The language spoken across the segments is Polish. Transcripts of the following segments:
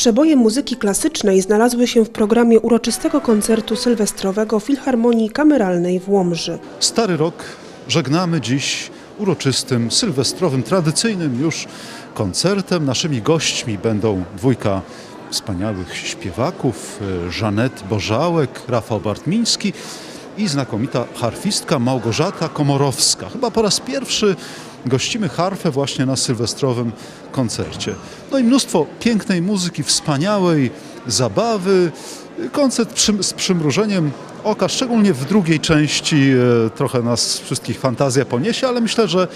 Przeboje muzyki klasycznej znalazły się w programie uroczystego koncertu sylwestrowego Filharmonii Kameralnej w Łomży. Stary rok żegnamy dziś uroczystym, sylwestrowym, tradycyjnym już koncertem. Naszymi gośćmi będą dwójka wspaniałych śpiewaków, e, Żanet Bożałek, Rafał Bartmiński i znakomita harfistka Małgorzata Komorowska. Chyba po raz pierwszy gościmy harfę właśnie na sylwestrowym koncercie. No i mnóstwo pięknej muzyki, wspaniałej zabawy. Koncert przym, z przymrużeniem oka, szczególnie w drugiej części e, trochę nas wszystkich fantazja poniesie, ale myślę, że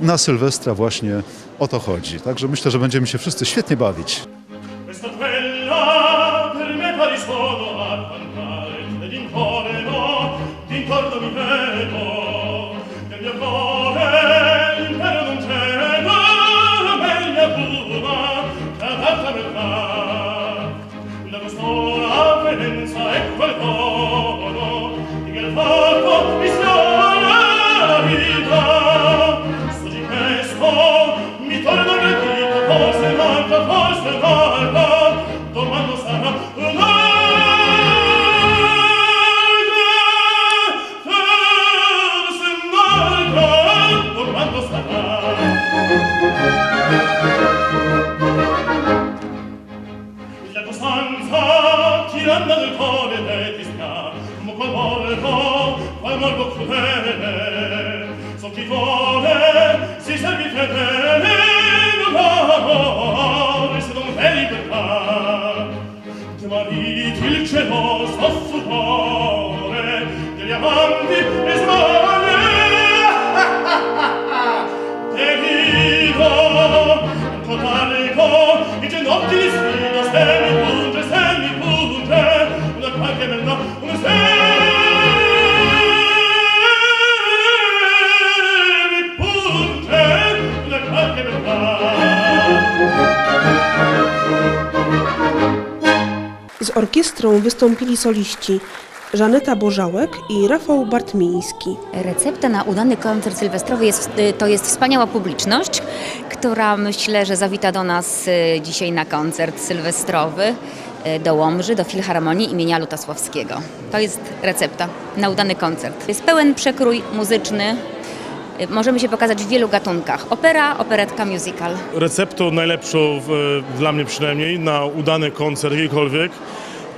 na Sylwestra właśnie o to chodzi. Także myślę, że będziemy się wszyscy świetnie bawić. Quella per il voto orkiestrą wystąpili soliści Żaneta Bożałek i Rafał Bartmiński. Recepta na udany koncert sylwestrowy jest, y, to jest wspaniała publiczność, która myślę, że zawita do nas y, dzisiaj na koncert sylwestrowy y, do Łomży, do Filharmonii imienia Lutasławskiego. To jest recepta na udany koncert. Jest pełen przekrój muzyczny. Możemy się pokazać w wielu gatunkach. Opera, operetka, musical. receptą najlepszą, w, dla mnie przynajmniej, na udany koncert jakikolwiek,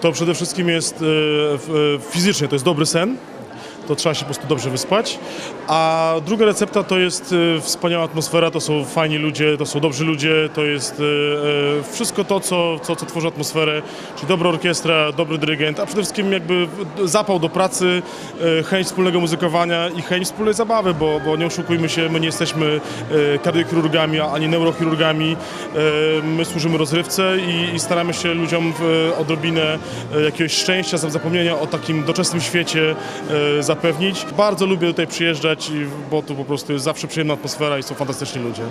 to przede wszystkim jest e, e, fizycznie, to jest dobry sen, to trzeba się po prostu dobrze wyspać, a druga recepta to jest e, wspaniała atmosfera, to są fajni ludzie, to są dobrzy ludzie, to jest e, e, wszystko to, co, co, co tworzy atmosferę, czyli dobra orkiestra, dobry dyrygent, a przede wszystkim jakby zapał do pracy, chęć wspólnego muzykowania i chęć wspólnej zabawy, bo, bo nie oszukujmy się, my nie jesteśmy kardiochirurgami ani neurochirurgami, my służymy rozrywce i, i staramy się ludziom odrobinę jakiegoś szczęścia, zapomnienia o takim doczesnym świecie e, zapewnić. Bardzo lubię tutaj przyjeżdżać, bo tu po prostu jest zawsze przyjemna atmosfera i są fantastyczni ludzie.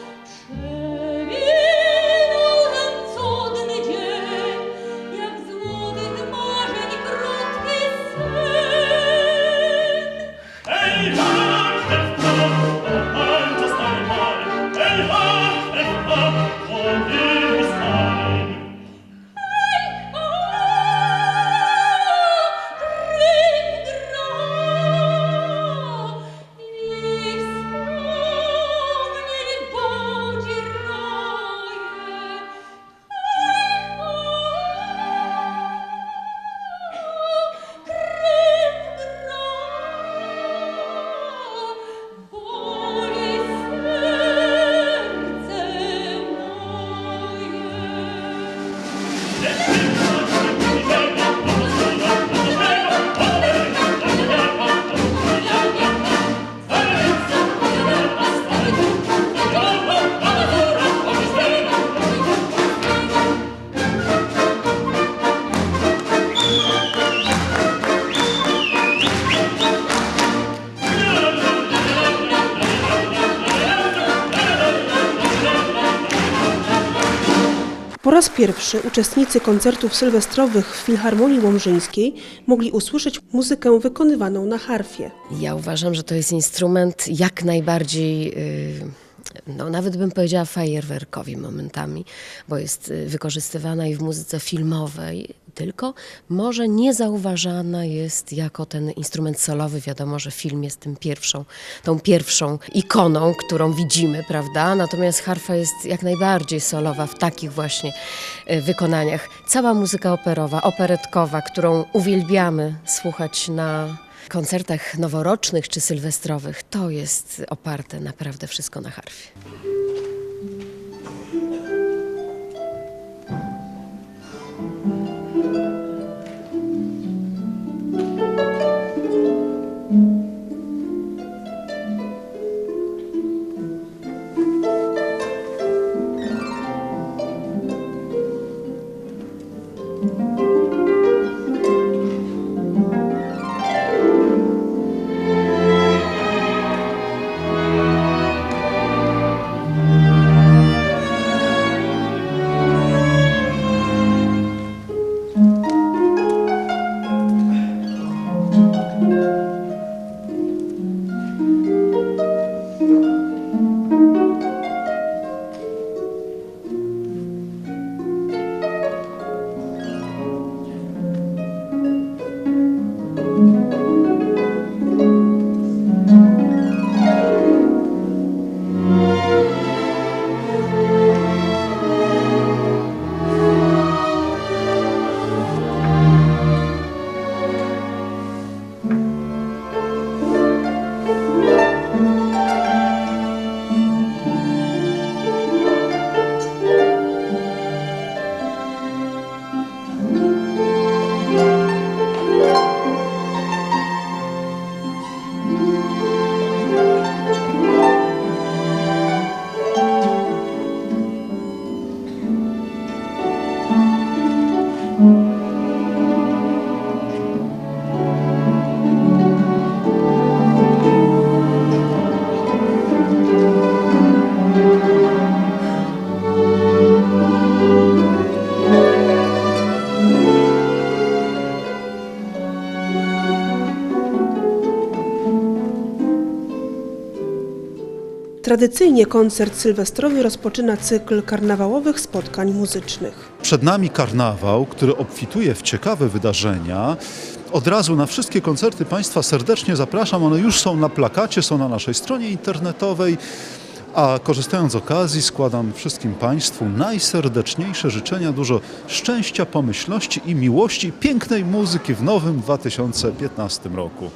Raz pierwszy uczestnicy koncertów sylwestrowych w Filharmonii Łomżyńskiej mogli usłyszeć muzykę wykonywaną na harfie. Ja uważam, że to jest instrument jak najbardziej y, no nawet bym powiedziała fajerwerkowi momentami, bo jest y, wykorzystywana i w muzyce filmowej, tylko może niezauważana jest jako ten instrument solowy. Wiadomo, że film jest tym pierwszą, tą pierwszą ikoną, którą widzimy, prawda? Natomiast harfa jest jak najbardziej solowa w takich właśnie y, wykonaniach. Cała muzyka operowa, operetkowa, którą uwielbiamy słuchać na koncertach noworocznych czy sylwestrowych, to jest oparte naprawdę wszystko na harfie. Tradycyjnie koncert sylwestrowy rozpoczyna cykl karnawałowych spotkań muzycznych. Przed nami karnawał, który obfituje w ciekawe wydarzenia. Od razu na wszystkie koncerty Państwa serdecznie zapraszam. One już są na plakacie, są na naszej stronie internetowej. A korzystając z okazji składam wszystkim Państwu najserdeczniejsze życzenia, dużo szczęścia, pomyślności i miłości, pięknej muzyki w nowym 2015 roku.